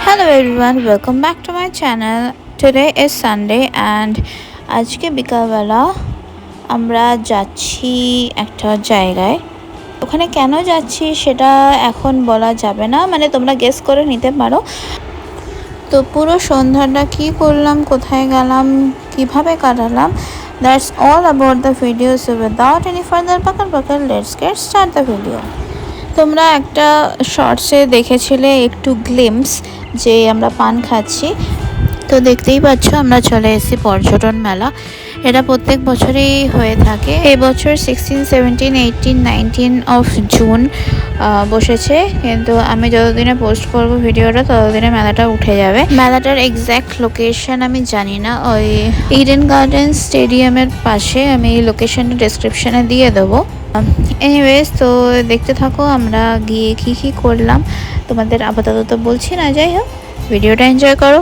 Hello everyone, welcome back to my channel. Today is Sunday and আজকে বিকালবেলা আমরা যাচ্ছি একটা জায়গায় ওখানে কেন যাচ্ছি সেটা এখন বলা যাবে না মানে তোমরা গেস করে নিতে পারো তো পুরো সন্ধ্যাটা কি করলাম কোথায় গেলাম কীভাবে কাটালাম that's all about the video so without any further পাকার পাকার let's get start the video তোমরা একটা শর্টসে দেখেছিলে, একটু গ্লিমস যে আমরা পান খাচ্ছি। তো দেখতেই পাচ্ছ, আমরা চলে এসেছি পর্যটন মেলা। এটা প্রত্যেক বছরই হয়ে থাকে। এই বছর sixteen seventeen eighteen nineteen of June বসেছে। কিন্তু আমি যতদিনে পোস্ট করব ভিডিওটা ততদিনে মেলাটা উঠে যাবে। মেলাটার এক্স্যাক্ট লোকেশন আমি জানি না। ওই ইডেন গার্ডেন স্টেডিয়ামের পাশে আমি লোকেশনটা ডেসক্রিপশনে দিয়ে দেবো। এনিওয়েজ তো দেখতে থাকো, আমরা গিয়ে কী কী করলাম। তোমাদের আপাতত বলছি না, যাই হোক। ভিডিওটা এনজয় করো।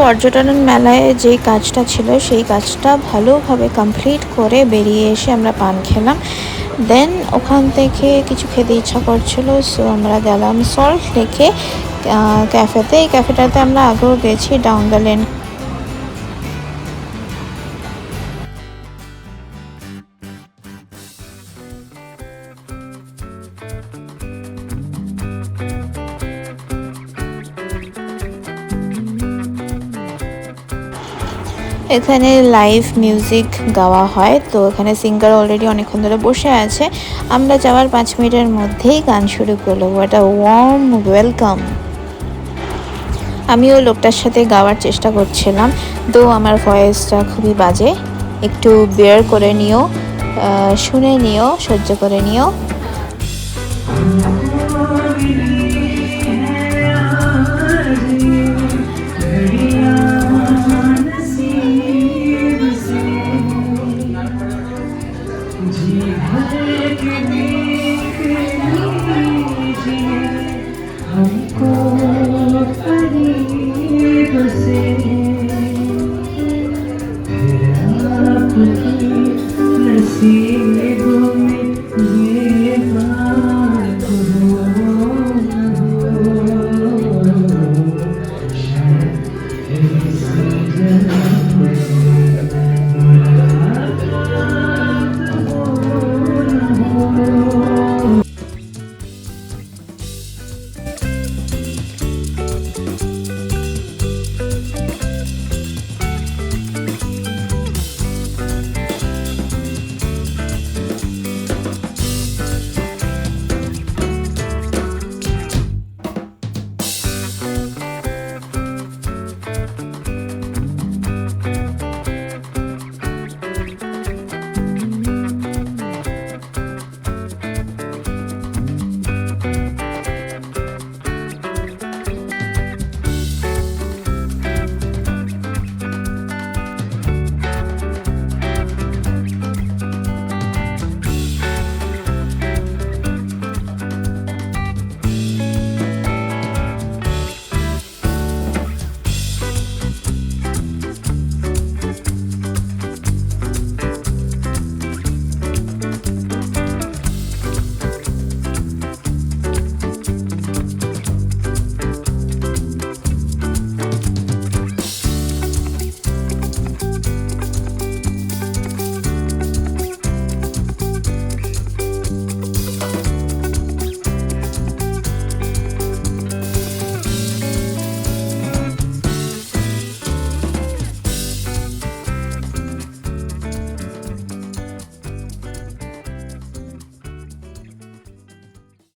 পর্যটন মেলায় যে কাজটা ছিল, সেই কাজটা ভালোভাবে কমপ্লিট করে বেরিয়ে এসে আমরা পান খেলাম। দেন ওখান থেকে কিছু খেতে ইচ্ছা করছিল সো আমরা গেলাম সল্ট লেকে ক্যাফেতে এই ক্যাফেটাতে আমরা আগেও গেছি ডাউন দ্য লেন এখানে লাইভ মিউজিক গাওয়া হয়। তো এখানে সিঙ্গার অলরেডি অনেকক্ষণ ধরে বসে আছে। আমরা যাওয়ার পাঁচ মিনিটের মধ্যেই গান শুরু করল একটা ওয়ার্ম ওয়েলকাম আমিও লোকটার সাথে গাওয়ার চেষ্টা করছিলাম। তো আমার ভয়েসটা খুবই বাজে। একটু বেয়ার করে নিও শুনে নিও, সহ্য করে নিও।